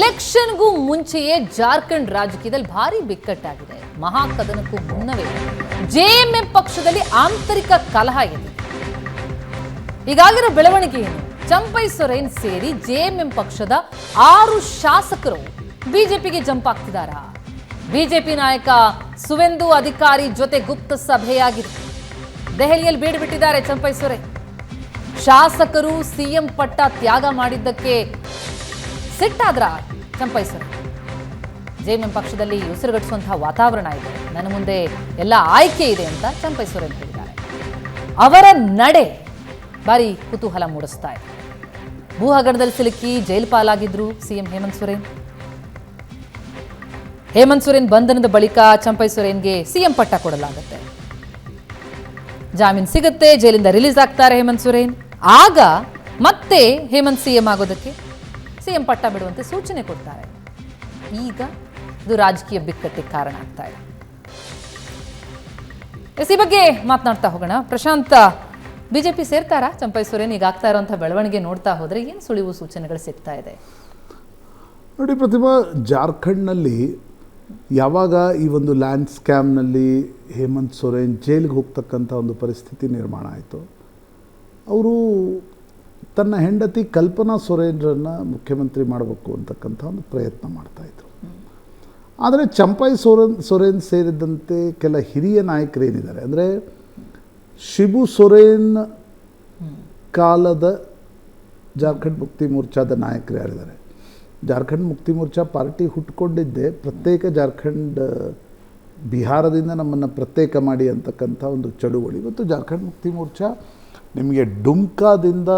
ಎಲೆಕ್ಷನ್ಗೂ ಮುಂಚೆಯೇ ಜಾರ್ಖಂಡ್ ರಾಜಕೀಯದಲ್ಲಿ ಭಾರಿ ಬಿಕ್ಕಟ್ಟಾಗಿದೆ. ಮಹಾಕದನಕ್ಕೂ ಮುನ್ನವೇ ಜೆಎಂಎಂ ಪಕ್ಷದಲ್ಲಿ ಆಂತರಿಕ ಕಲಹ ಇದೆ ಈಗಾಗಿರೋ ಬೆಳವಣಿಗೆ ಏನು? ಚಂಪೈ ಸೊರೇನ್ ಸೇರಿ ಜೆಎಂಎಂ ಪಕ್ಷದ ಆರು ಶಾಸಕರು ಬಿಜೆಪಿಗೆ ಜಂಪ್ ಆಗ್ತಿದಾರಾ ಬಿಜೆಪಿ ನಾಯಕ ಸುವೆಂದು ಅಧಿಕಾರಿ ಜೊತೆ ಗುಪ್ತ ಸಭೆಯಾಗಿದೆ. ದೆಹಲಿಯಲ್ಲಿ ಬೀಡ್ಬಿಟ್ಟಿದ್ದಾರೆ ಚಂಪೈ ಸೊರೇನ್. ಶಾಸಕರು ಸಿಎಂ ಪಟ್ಟ ತ್ಯಾಗ ಮಾಡಿದ್ದಕ್ಕೆ ಸಿಟ್ಟಾದ್ರ? ಚಂಪೈ ಸೊರೇನ್ ಎಂ ಪಕ್ಷದಲ್ಲಿ ಉಸಿರುಗಟ್ಟಿಸುವಂತಹ ವಾತಾವರಣ ಇದೆ. ನನ್ನ ಮುಂದೆ ಎಲ್ಲ ಆಯ್ಕೆ ಇದೆ ಅಂತ ಚಂಪೈಸರ್ ಸೊರೇನ್ ಹೇಳಿದ್ದಾರೆ. ಅವರ ನಡೆ ಭಾರಿ ಕುತೂಹಲ ಮೂಡಿಸ್ತಾ ಇದೆ. ಭೂ ಹಗರಣದಲ್ಲಿ ಸಿಲುಕಿ ಜೈಲು ಪಾಲಾಗಿದ್ರು ಸಿಎಂ ಹೇಮಂತ್ ಸೊರೇನ್. ಹೇಮಂತ್ ಸೊರೇನ್ ಬಂಧನದ ಬಳಿಕ ಚಂಪೈ ಸೊರೇನ್ಗೆ ಸಿಎಂ ಪಟ್ಟ ಕೊಡಲಾಗುತ್ತೆ. ಜಾಮೀನು ಸಿಗುತ್ತೆ, ಜೈಲಿಂದ ರಿಲೀಸ್ ಆಗ್ತಾರೆ ಹೇಮಂತ್ ಸೊರೇನ್. ಆಗ ಮತ್ತೆ ಹೇಮಂತ್ ಸಿಎಂ ಆಗೋದಕ್ಕೆ? ಸಿಎಂ ಪಟ್ಟ ಬಿಡುವಂತೆ ಸೂಚನೆ ಕೊಡ್ತಾರೆ. ಈಗ ಇದು ರಾಜಕೀಯ ಬಿಕ್ಕಟ್ಟಿಗೆ ಕಾರಣ ಆಗ್ತಾ ಇದೆ. ಎಸ್ ಈ ಬಗ್ಗೆ ಮಾತನಾಡ್ತಾ ಹೋಗೋಣ. ಪ್ರಶಾಂತ್, ಬಿಜೆಪಿ ಸೇರ್ತಾರಾ? ಚಂಪೈ ಸೊರೇನ್ ಈಗ ಆಗ್ತಾ ಇರುವಂತಹ ಬೆಳವಣಿಗೆ ನೋಡ್ತಾ ಹೋದ್ರೆ ಏನು ಸುಳಿವು ಸೂಚನೆಗಳು ಸಿಗ್ತಾ ಇದೆ? ನೋಡಿ ಪ್ರತಿಭಾ, ಜಾರ್ಖಂಡ್ನಲ್ಲಿ ಯಾವಾಗ ಈ ಒಂದು ಲ್ಯಾಂಡ್ ಸ್ಕ್ಯಾಮ್ನಲ್ಲಿ ಹೇಮಂತ್ ಸೊರೇನ್ ಜೈಲಿಗೆ ಹೋಗ್ತಕ್ಕಂಥ ಒಂದು ಪರಿಸ್ಥಿತಿ ನಿರ್ಮಾಣ ಆಯಿತು. ಅವರು ತನ್ನ ಹೆಂಡತಿ ಕಲ್ಪನಾ ಸುರೇಂದ್ರನ ಮುಖ್ಯಮಂತ್ರಿ ಮಾಡಬೇಕು ಅಂತಕ್ಕಂಥ ಒಂದು ಪ್ರಯತ್ನ ಮಾಡ್ತಾಯಿದ್ರು ಆದರೆ ಚಂಪೈ ಸೊರೇನ್ ಸೊರೇನ್ ಸೇರಿದಂತೆ ಕೆಲ ಹಿರಿಯ ನಾಯಕರೇನಿದ್ದಾರೆ? ಅಂದರೆ ಶಿಬು ಸೊರೇನ್ ಕಾಲದ ಜಾರ್ಖಂಡ್ ಮುಕ್ತಿ ಮೋರ್ಚಾದ ನಾಯಕರು ಯಾರಿದ್ದಾರೆ? ಜಾರ್ಖಂಡ್ ಮುಕ್ತಿ ಮೋರ್ಚಾ ಪಾರ್ಟಿ ಹುಟ್ಕೊಂಡಿದ್ದೆ. ಪ್ರತ್ಯೇಕ ಜಾರ್ಖಂಡ್, ಬಿಹಾರದಿಂದ ನಮ್ಮನ್ನು ಪ್ರತ್ಯೇಕ ಮಾಡಿ ಅಂತಕ್ಕಂಥ ಒಂದು ಚಳುವಳಿ. ಮತ್ತು ಜಾರ್ಖಂಡ್ ಮುಕ್ತಿ ಮೋರ್ಚಾ ನಿಮಗೆ ಡುಮ್ಕಾದಿಂದ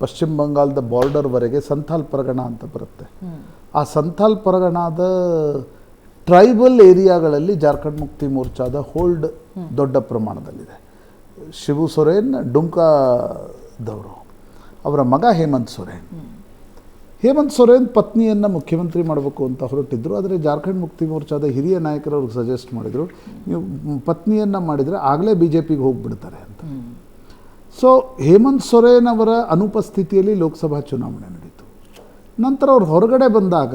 ಪಶ್ಚಿಮ ಬಂಗಾಳದ ಬಾರ್ಡರ್ವರೆಗೆ ಸಂಥಾಲ್ ಪರಗಣ ಅಂತ ಬರುತ್ತೆ. ಆ ಸಂಥಾಲ್ ಪರಗಣದ ಟ್ರೈಬಲ್ ಏರಿಯಾಗಳಲ್ಲಿ ಜಾರ್ಖಂಡ್ ಮುಕ್ತಿ ಮೋರ್ಚಾದ ಹೋಲ್ಡ್ ದೊಡ್ಡ ಪ್ರಮಾಣದಲ್ಲಿದೆ. ಶಿವು ಸೊರೇನ್, ಡುಮ್ಕಾದವರು. ಅವರ ಮಗ ಹೇಮಂತ್ ಸೊರೇನ್. ಹೇಮಂತ್ ಸೊರೇನ್ ಪತ್ನಿಯನ್ನು ಮುಖ್ಯಮಂತ್ರಿ ಮಾಡಬೇಕು ಅಂತ ಹೊರಟಿದ್ರು, ಆದರೆ ಜಾರ್ಖಂಡ್ ಮುಕ್ತಿ ಮೋರ್ಚಾದ ಹಿರಿಯ ನಾಯಕರು ಅವ್ರಿಗೆ ಸಜೆಸ್ಟ್ ಮಾಡಿದರು, ನೀವು ಪತ್ನಿಯನ್ನು ಮಾಡಿದರೆ ಆಗಲೇ ಬಿ ಜೆ ಪಿಗೆ ಹೋಗಿಬಿಡ್ತಾರೆ ಅಂತ. ಸೊ ಹೇಮಂತ್ ಸೊರೇನ್ ಅವರ ಅನುಪಸ್ಥಿತಿಯಲ್ಲಿ ಲೋಕಸಭಾ ಚುನಾವಣೆ ನಡೀತು. ನಂತರ ಅವ್ರು ಹೊರಗಡೆ ಬಂದಾಗ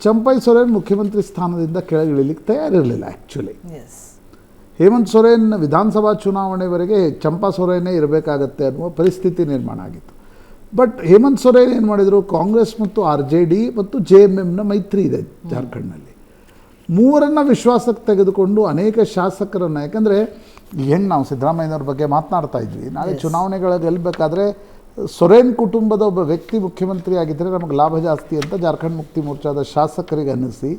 ಚಂಪೈ ಸೊರೇನ್ ಮುಖ್ಯಮಂತ್ರಿ ಸ್ಥಾನದಿಂದ ಕೆಳಗಿಳಿಲಿಕ್ಕೆ ತಯಾರಿರಲಿಲ್ಲ ಆ್ಯಕ್ಚುಲಿ ಎಸ್ ಹೇಮಂತ್ ಸೊರೇನ್ ವಿಧಾನಸಭಾ ಚುನಾವಣೆವರೆಗೆ ಚಂಪಾ ಸೊರೇನೇ ಇರಬೇಕಾಗತ್ತೆ ಅನ್ನುವ ಪರಿಸ್ಥಿತಿ ನಿರ್ಮಾಣ ಆಗಿತ್ತು. ಬಟ್ ಹೇಮಂತ್ ಸೊರೇನ್ ಏನು ಮಾಡಿದರು? ಕಾಂಗ್ರೆಸ್ ಮತ್ತು ಆರ್ ಜೆ ಡಿ ಮತ್ತು ಜೆ ಎಂ ಎಮ್ನ ಮೈತ್ರಿ ಇದೆ ಜಾರ್ಖಂಡ್ನಲ್ಲಿ. ಮೂವರನ್ನು ವಿಶ್ವಾಸಕ್ಕೆ ತೆಗೆದುಕೊಂಡು ಅನೇಕ ಶಾಸಕರನ್ನು ಯಾಕಂದರೆ ಹೆಂಗೆ ನಾವು ಸಿದ್ದರಾಮಯ್ಯನವ್ರ ಬಗ್ಗೆ ಮಾತನಾಡ್ತಾ ಇದ್ವಿ ನಾಳೆ ಚುನಾವಣೆಗಳ ಗೆಲ್ಲಬೇಕಾದ್ರೆ ಸೊರೇನ್ ಕುಟುಂಬದ ಒಬ್ಬ ವ್ಯಕ್ತಿ ಮುಖ್ಯಮಂತ್ರಿ ಆಗಿದ್ದರೆ ನಮಗೆ ಲಾಭ ಜಾಸ್ತಿ ಅಂತ ಜಾರ್ಖಂಡ್ ಮುಕ್ತಿ ಮೋರ್ಚಾದ ಶಾಸಕರಿಗೆ ಅನ್ನಿಸಿ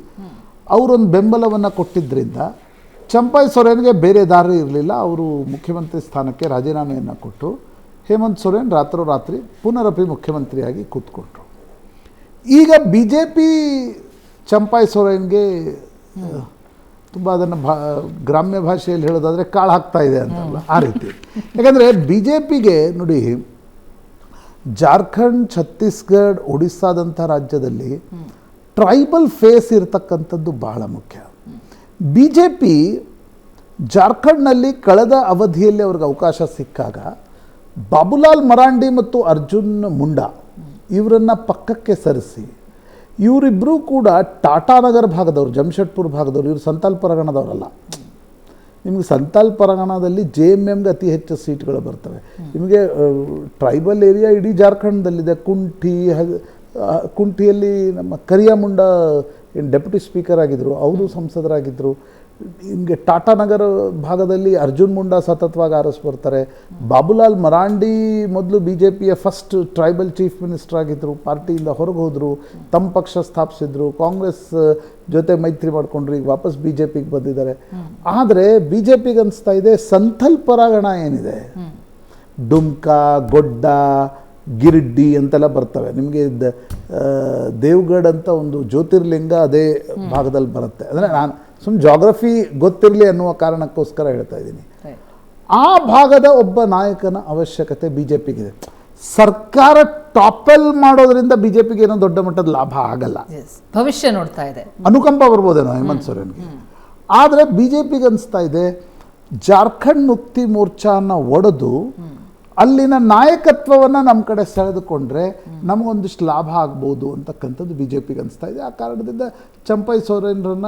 ಅವರೊಂದು ಬೆಂಬಲವನ್ನು ಕೊಟ್ಟಿದ್ದರಿಂದ ಚಂಪಾಯ್ ಸೊರೇನ್ಗೆ ಬೇರೆ ದಾರಿ ಇರಲಿಲ್ಲ ಅವರು ಮುಖ್ಯಮಂತ್ರಿ ಸ್ಥಾನಕ್ಕೆ ರಾಜೀನಾಮೆಯನ್ನು ಕೊಟ್ಟು ಹೇಮಂತ್ ಸೊರೇನ್ ರಾತ್ರೋರಾತ್ರಿ ಪುನರಪಿ ಮುಖ್ಯಮಂತ್ರಿಯಾಗಿ ಕೂತ್ಕೊಂಡ್ರು. ಈಗ ಬಿ ಜೆ ಪಿ ಚಂಪಾಯ್ ಸೊರೇನ್ಗೆ ತುಂಬ ಅದನ್ನು ಭಾ ಗ್ರಾಮ್ಯ ಭಾಷೆಯಲ್ಲಿ ಹೇಳೋದಾದರೆ ಕಾಳು ಹಾಕ್ತಾ ಇದೆ ಅಂತಲ್ಲ ಆ ರೀತಿ. ಯಾಕಂದರೆ ಬಿ ಜೆ ಪಿಗೆ ನೋಡಿ ಜಾರ್ಖಂಡ್ ಛತ್ತೀಸ್ಗಢ ಒಡಿಸ್ಸಾದಂಥ ರಾಜ್ಯದಲ್ಲಿ ಟ್ರೈಬಲ್ ಫೇಸ್ ಇರತಕ್ಕಂಥದ್ದು ಬಹಳ ಮುಖ್ಯ. ಬಿ ಜೆ ಪಿ ಜಾರ್ಖಂಡ್ನಲ್ಲಿ ಕಳೆದ ಅವಧಿಯಲ್ಲಿ ಅವ್ರಿಗೆ ಅವಕಾಶ ಸಿಕ್ಕಾಗ ಬಾಬುಲಾಲ್ ಮರಾಂಡಿ ಮತ್ತು ಅರ್ಜುನ್ ಮುಂಡಾ ಇವರನ್ನು ಪಕ್ಕಕ್ಕೆ ಸರಿಸಿ ಇವರಿಬ್ಬರೂ ಕೂಡ ಟಾಟಾನಗರ್ ಭಾಗದವರು ಜಮ್ಶೆಡ್ಪುರ್ ಭಾಗದವರು ಇವರು ಸಂತಾಲ್ ಪರಗಣದವರಲ್ಲ. ನಿಮಗೆ ಸಂತಾಲ್ ಪರಗಣದಲ್ಲಿ ಜೆ ಎಂ ಎಮ್ಗೆ ಅತಿ ಹೆಚ್ಚು ಸೀಟ್ಗಳು ಬರ್ತವೆ. ನಿಮಗೆ ಟ್ರೈಬಲ್ ಏರಿಯಾ ಇಡೀ ಜಾರ್ಖಂಡ್ದಲ್ಲಿದೆ. ಕುಂಠಿ ಕುಂಠಿಯಲ್ಲಿ ನಮ್ಮ ಕರಿಯಾ ಮುಂಡ ಏನು ಡೆಪ್ಯೂಟಿ ಸ್ಪೀಕರ್ ಆಗಿದ್ದರು ಅವರು ಸಂಸದರಾಗಿದ್ದರು ನಿಮಗೆ ಟಾಟಾನಗರ ಭಾಗದಲ್ಲಿ ಅರ್ಜುನ್ ಮುಂಡಾ ಸತತವಾಗಿ ಆರಿಸ್ ಬರ್ತಾರೆ. ಬಾಬುಲಾಲ್ ಮರಾಂಡಿ ಮೊದಲು ಬಿ ಜೆ ಪಿಯ ಫಸ್ಟ್ ಟ್ರೈಬಲ್ ಚೀಫ್ ಮಿನಿಸ್ಟರ್ ಆಗಿದ್ದರು ಪಾರ್ಟಿಯಿಂದ ಹೊರಗೆ ಹೋದರು ತಮ್ಮ ಪಕ್ಷ ಸ್ಥಾಪಿಸಿದ್ರು ಕಾಂಗ್ರೆಸ್ ಜೊತೆ ಮೈತ್ರಿ ಮಾಡಿಕೊಂಡ್ರು ಈಗ ವಾಪಸ್ ಬಿ ಜೆ ಪಿಗೆ ಬಂದಿದ್ದಾರೆ. ಆದರೆ ಬಿ ಜೆ ಪಿಗೆ ಅನಿಸ್ತಾ ಇದೆ ಸಂಥಲ್ ಪರಾಗಣ ಏನಿದೆ? ಡುಮ್ಕಾ ಗೊಡ್ಡ ಗಿರಿಡ್ಡಿ ಅಂತೆಲ್ಲ ಬರ್ತವೆ. ನಿಮಗೆ ದ- ಆ, ಅಂತ ಒಂದು ಜ್ಯೋತಿರ್ಲಿಂಗ ಅದೇ ಭಾಗದಲ್ಲಿ ಬರುತ್ತೆ. ಅಂದರೆ ನಾನು ಸುಮ್ಮನೆ ಜಾಗ್ರಫಿ ಗೊತ್ತಿರಲಿ ಅನ್ನುವ ಕಾರಣಕ್ಕೋಸ್ಕರ ಹೇಳ್ತಾ ಇದ್ದೀನಿ. ಆ ಭಾಗದ ಒಬ್ಬ ನಾಯಕನ ಅವಶ್ಯಕತೆ ಬಿ ಜೆ ಪಿಗಿದೆ ಸರ್ಕಾರ ಟಾಪಲ್ ಮಾಡೋದ್ರಿಂದ ಬಿ ಜೆ ಪಿಗೆ ಏನೋ ದೊಡ್ಡ ಮಟ್ಟದ ಲಾಭ ಆಗಲ್ಲ. ಭವಿಷ್ಯ ನೋಡ್ತಾ ಇದೆ. ಅನುಕಂಪ ಬರ್ಬೋದೇನೋ ಹೇಮಂತ್ ಸೊರೇನ್ಗೆ. ಆದರೆ ಬಿ ಜೆ ಪಿಗೆ ಅನಿಸ್ತಾ ಇದೆ ಜಾರ್ಖಂಡ್ ಮುಕ್ತಿ ಮೋರ್ಚಾನ ಒಡೆದು ಅಲ್ಲಿನ ನಾಯಕತ್ವವನ್ನು ನಮ್ಮ ಕಡೆ ಸೆಳೆದುಕೊಂಡ್ರೆ ನಮಗೊಂದಿಷ್ಟು ಲಾಭ ಆಗ್ಬೋದು ಅಂತಕ್ಕಂಥದ್ದು ಬಿ ಜೆ ಪಿಗೆ ಅನಿಸ್ತಾ ಇದೆ. ಆ ಕಾರಣದಿಂದ ಚಂಪೈ ಸೊರೇನ್ರನ್ನ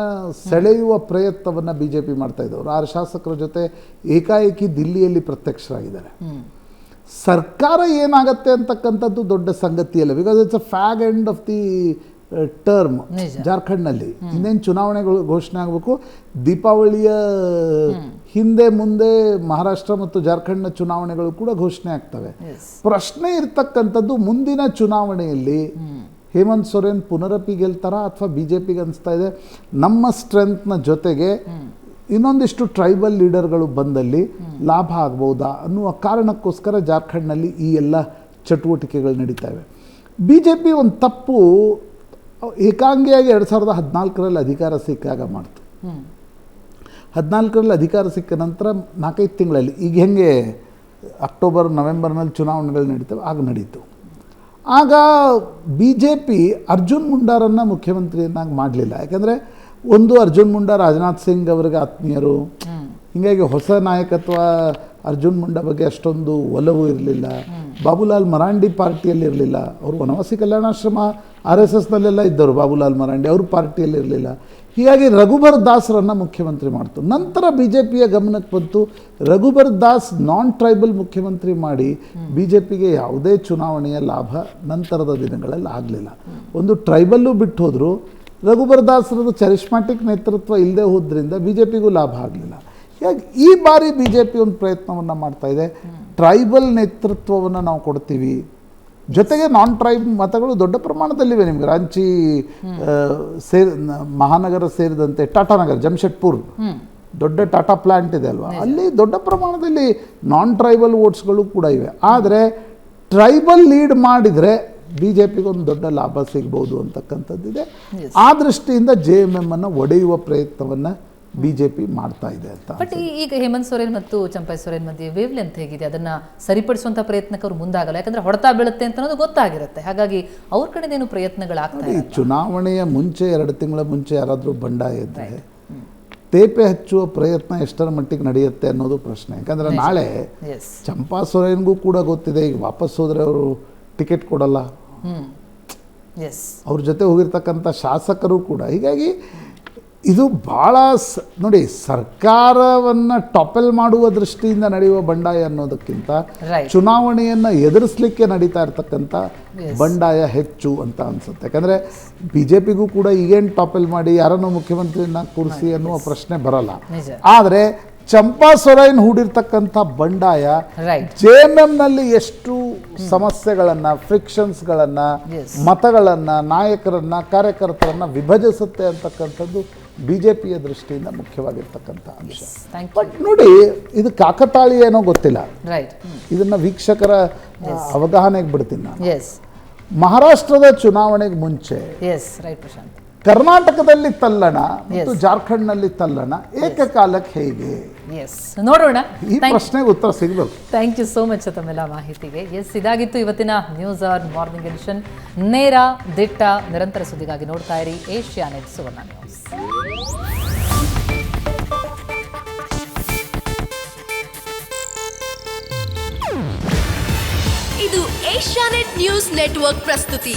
ಸೆಳೆಯುವ ಪ್ರಯತ್ನವನ್ನು ಬಿ ಜೆ ಪಿ ಮಾಡ್ತಾ ಇದ್ದವರು. ಆರು ಶಾಸಕರ ಜೊತೆ ಏಕಾಏಕಿ ದಿಲ್ಲಿಯಲ್ಲಿ ಪ್ರತ್ಯಕ್ಷರಾಗಿದ್ದಾರೆ. ಸರ್ಕಾರ ಏನಾಗತ್ತೆ ಅಂತಕ್ಕಂಥದ್ದು ದೊಡ್ಡ ಸಂಗತಿಯಲ್ಲ. Because it's a fag end of the term ಜಾರ್ಖಂಡ್ನಲ್ಲಿ ಇನ್ನೇನು ಚುನಾವಣೆಗಳು ಘೋಷಣೆ ಆಗಬೇಕು? ದೀಪಾವಳಿಯ ಹಿಂದೆ ಮುಂದೆ ಮಹಾರಾಷ್ಟ್ರ ಮತ್ತು ಜಾರ್ಖಂಡ್ನ ಚುನಾವಣೆಗಳು ಕೂಡ ಘೋಷಣೆ ಆಗ್ತವೆ. ಪ್ರಶ್ನೆ ಇರ್ತಕ್ಕಂಥದ್ದು ಮುಂದಿನ ಚುನಾವಣೆಯಲ್ಲಿ ಹೇಮಂತ್ ಸೊರೇನ್ ಪುನರಪಿ ಗೆಲ್ತಾರ ಅಥವಾ ಬಿ ಜೆ ಪಿಗೆ ಅನಿಸ್ತಾ ಇದೆ? ನಮ್ಮ ಸ್ಟ್ರೆಂತ್ನ ಜೊತೆಗೆ ಇನ್ನೊಂದಿಷ್ಟು ಟ್ರೈಬಲ್ ಲೀಡರ್ಗಳು ಬಂದಲ್ಲಿ ಲಾಭ ಆಗ್ಬೋದಾ ಅನ್ನುವ ಕಾರಣಕ್ಕೋಸ್ಕರ ಜಾರ್ಖಂಡ್ನಲ್ಲಿ ಈ ಎಲ್ಲ ಚಟುವಟಿಕೆಗಳು ನಡೀತಾ ಇವೆ. ಬಿ ಜೆ ಪಿ ಒಂದು ತಪ್ಪು ಏಕಾಂಗಿಯಾಗಿ ಎರಡು ಸಾವಿರದ ಹದಿನಾಲ್ಕರಲ್ಲಿ ಅಧಿಕಾರ ಸಿಕ್ಕಾಗ ಮಾಡ್ತು. ಹದಿನಾಲ್ಕರಲ್ಲಿ ಅಧಿಕಾರ ಸಿಕ್ಕ ನಂತರ ನಾಲ್ಕೈದು ತಿಂಗಳಲ್ಲಿ, ಈಗ ಹೆಂಗೆ ಅಕ್ಟೋಬರ್, ನವೆಂಬರ್ನಲ್ಲಿ ಚುನಾವಣೆಗಳು ನಡೀತವೆ, ಆಗ ನಡೀತು. ಆಗ ಬಿ ಜೆ ಪಿ ಅರ್ಜುನ್ ಮುಂಡಾರನ್ನು ಮುಖ್ಯಮಂತ್ರಿಯನ್ನಾಗಿ ಮಾಡಲಿಲ್ಲ. ಯಾಕಂದರೆ ಒಂದು ಅರ್ಜುನ್ ಮುಂಡಾ, ರಾಜನಾಥ್ ಸಿಂಗ್ ಅವರಿಗೆ ಆತ್ಮೀಯರು, ಹೀಗಾಗಿ ಹೊಸ ನಾಯಕತ್ವ ಅರ್ಜುನ್ ಮುಂಡಾ ಬಗ್ಗೆ ಅಷ್ಟೊಂದು ಒಲವು ಇರಲಿಲ್ಲ. ಬಾಬುಲಾಲ್ ಮರಾಂಡಿ ಪಾರ್ಟಿಯಲ್ಲಿ ಇರಲಿಲ್ಲ. ಅವರು ವನವಾಸಿ ಕಲ್ಯಾಣಾಶ್ರಮ, ಆರ್ ಎಸ್ ಎಸ್ನಲ್ಲೆಲ್ಲ ಇದ್ದರು, ಬಾಬುಲಾಲ್ ಮರಾಂಡಿ, ಅವರು ಪಾರ್ಟಿಯಲ್ಲಿ ಇರಲಿಲ್ಲ. ಹೀಗಾಗಿ ರಘುಬರ್ ದಾಸ್ರನ್ನು ಮುಖ್ಯಮಂತ್ರಿ ಮಾಡ್ತು. ನಂತರ ಬಿ ಜೆ ಪಿಯ ಗಮನಕ್ಕೆ ಬಂತು. ರಘುಬರ್ ದಾಸ್ ನಾನ್ ಟ್ರೈಬಲ್ ಮುಖ್ಯಮಂತ್ರಿ ಮಾಡಿ ಬಿ ಜೆ ಪಿಗೆ ಯಾವುದೇ ಚುನಾವಣೆಯ ಲಾಭ ನಂತರದ ದಿನಗಳಲ್ಲಿ ಆಗಲಿಲ್ಲ. ಒಂದು ಟ್ರೈಬಲ್ಲು ಬಿಟ್ಟು ಹೋದರು ರಘುಬರ್ ದಾಸ್ರದ್ದು ಚರಿಷ್ಮಾಟಿಕ್ ನೇತೃತ್ವ ಇಲ್ಲದೆ ಹೋದ್ರಿಂದ ಬಿ ಜೆ ಪಿಗೂ ಲಾಭ ಆಗಲಿಲ್ಲ. ಹೀಗಾಗಿ ಈ ಬಾರಿ ಬಿ ಜೆ ಪಿ ಒಂದು ಪ್ರಯತ್ನವನ್ನು ಮಾಡ್ತಾ ಇದೆ. ಟ್ರೈಬಲ್ ನೇತೃತ್ವವನ್ನು ನಾವು ಕೊಡ್ತೀವಿ. ಜೊತೆಗೆ ನಾನ್ ಟ್ರೈಬ್ ಮತಗಳು ದೊಡ್ಡ ಪ್ರಮಾಣದಲ್ಲಿವೆ ನಿಮಗೆ. ರಾಂಚಿ ಸೇರ್ ಮಹಾನಗರ ಸೇರಿದಂತೆ ಟಾಟಾ ನಗರ ಜಮ್ಶೆಡ್ಪುರ್. ದೊಡ್ಡ ಟಾಟಾ ಪ್ಲಾಂಟ್ ಇದೆ ಅಲ್ವಾ? ಅಲ್ಲಿ ದೊಡ್ಡ ಪ್ರಮಾಣದಲ್ಲಿ ನಾನ್ ಟ್ರೈಬಲ್ ವೋಟ್ಸ್ಗಳು ಕೂಡ ಇವೆ. ಆದರೆ ಟ್ರೈಬಲ್ ಲೀಡ್ ಮಾಡಿದರೆ ಬಿ ಜೆ ಪಿಗೊಂದು ದೊಡ್ಡ ಲಾಭ ಸಿಗ್ಬೋದು ಅಂತಕ್ಕಂಥದ್ದಿದೆ. ಆ ದೃಷ್ಟಿಯಿಂದ ಜೆ ಎಂ ಎಂ ಅನ್ನು ಒಡೆಯುವ ಪ್ರಯತ್ನವನ್ನು ಬಿ ಜೆ ಪಿ ಮಾಡ್ತಾ ಇದೆ ಅಂತ ಬಟ್ ಈಗ ಹೇಮಂತ್ ಸೊರೇನ್ ಮತ್ತು ಚಂಪೈ ಸೊರೇನ್ ಮಧ್ಯೆ ವೇವ್ ಲೆಂತ್ ಹೇಗಿದೆ? ಅದನ್ನ ಸರಿಪಡಿಸುವಂತ ಪ್ರಯತ್ನಕ್ಕೆ ಅವ್ರು ಮುಂದಾಗಲ್ಲ. ಯಾಕಂದ್ರೆ ಹೊಡೆತ ಬೀಳುತ್ತೆ ಅಂತ ಅನ್ನೋದು ಗೊತ್ತಾಗಿರುತ್ತೆ. ಹಾಗಾಗಿ ಅವ್ರ ಕಡೆದೇನು ಪ್ರಯತ್ನಗಳಾಗ್ತಾ ಈ ಇದೆ ಚುನಾವಣೆಯ ಮುಂಚೆ ಎರಡು ತಿಂಗಳ ಮುಂಚೆ ಯಾರಾದರೂ ಬಂಡಾಯ ಇದ್ದರೆ ತೇಪೆ ಹಚ್ಚುವ ಪ್ರಯತ್ನ ಎಷ್ಟರ ಮಟ್ಟಿಗೆ ನಡೆಯುತ್ತೆ ಅನ್ನೋದು ಪ್ರಶ್ನೆ. ಯಾಕಂದ್ರೆ ನಾಳೆ ಚಂಪಾ ಸೊರೇನ್ಗೂ ಕೂಡ ಗೊತ್ತಿದೆ ಈಗ ವಾಪಸ್ ಹೋದ್ರೆ ಅವರು ಟಿಕೆಟ್ ಕೊಡಲ್ಲ. ಅವ್ರ ಜೊತೆ ಹೋಗಿರ್ತಕ್ಕಂಥ ಶಾಸಕರು ಕೂಡ. ಹೀಗಾಗಿ ಇದು ಭಾಳ ಸ ನೋಡಿ ಸರ್ಕಾರವನ್ನು ಟಾಪಲ್ ಮಾಡುವ ದೃಷ್ಟಿಯಿಂದ ನಡೆಯುವ ಬಂಡಾಯ ಅನ್ನೋದಕ್ಕಿಂತ. ಚುನಾವಣೆಯನ್ನು ಎದುರಿಸಲಿಕ್ಕೆ ನಡೀತಾ ಇರ್ತಕ್ಕಂಥ ಬಂಡಾಯ ಹೆಚ್ಚು ಅಂತ ಅನ್ಸುತ್ತೆ. ಯಾಕಂದರೆ ಬಿ ಜೆ ಪಿಗೂ ಕೂಡ ಈಗೇನು ಟಾಪಲ್ ಮಾಡಿ ಯಾರನ್ನೂ ಮುಖ್ಯಮಂತ್ರಿಯನ್ನ ಕೂರಿಸಿ ಅನ್ನುವ ಪ್ರಶ್ನೆ ಬರಲ್ಲ. ಆದರೆ ಚಂಪಾ ಸೊರೈನ್ ಹೂಡಿರ್ತಕ್ಕಂಥ ಬಂಡಾಯ ಜೆ ಎಂ ಎಮ್ನಲ್ಲಿ ಎಷ್ಟು ಸಮಸ್ಯೆಗಳನ್ನ ಫ್ರಿಕ್ಷನ್ಸ್ಗಳನ್ನು ಮತಗಳನ್ನ ನಾಯಕರನ್ನ ಕಾರ್ಯಕರ್ತರನ್ನ ವಿಭಜಿಸುತ್ತೆ ಅಂತಕ್ಕಂಥದ್ದು ಬಿ ಜೆ ಪಿಯ ದೃಷ್ಟಿಯಿಂದ ಮುಖ್ಯವಾಗಿರ್ತಕ್ಕಂಥ ಅಂಶ. ಬಟ್ ನೋಡಿ ಇದು ಕಾಕತಾಳಿ ಏನೋ ಗೊತ್ತಿಲ್ಲ. ರೈಟ್ ಇದನ್ನ ವೀಕ್ಷಕರ ಅವಗಾಹನೆಗೆ ಬಿಡ್ತೀನಿ ನಾನು. ಎಸ್ ಮಹಾರಾಷ್ಟ್ರದ ಚುನಾವಣೆಗೆ ಮುಂಚೆ ಎಸ್ ರೈಟ್ ಪ್ರಶಾಂತ್ ಕರ್ನಾಟಕದಲ್ಲಿ ತಲ್ಲಣ ಮತ್ತು. ಜಾರ್ಖಂಡ್ನಲ್ಲಿ ತಲ್ಲಣ ಏಕಕಾಲಕ್ಕೆ ಹೇಗೆ? ಎಸ್ ನೋಡೋಣ. ಈ ಪ್ರಶ್ನೆಗೆ ಉತ್ತರ ಸಿಗಬೇಕು. ಥ್ಯಾಂಕ್ ಯು ಸೋ ಮಚ್ ತಮ್ಮೆಲ್ಲ ಮಾಹಿತಿಗೆ. ಎಸ್ ಇದಾಗಿತ್ತು ಇವತ್ತಿನ ನ್ಯೂಸ್ ಆರ್ ಮಾರ್ನಿಂಗ್ ಎಡಿಷನ್ ನೇರ ದಿಟ್ಟ ನಿರಂತರ ಸುದ್ದಿಗಾಗಿ ನೋಡ್ತಾ ಇರಿ ಏಷ್ಯಾ ನೆಟ್ ಸುವರ್ಣ ನ್ಯೂಸ್. ಇದು ಏಷ್ಯಾನೆಟ್ ನ್ಯೂಸ್ ನೆಟ್ವರ್ಕ್ ಪ್ರಸ್ತುತಿ.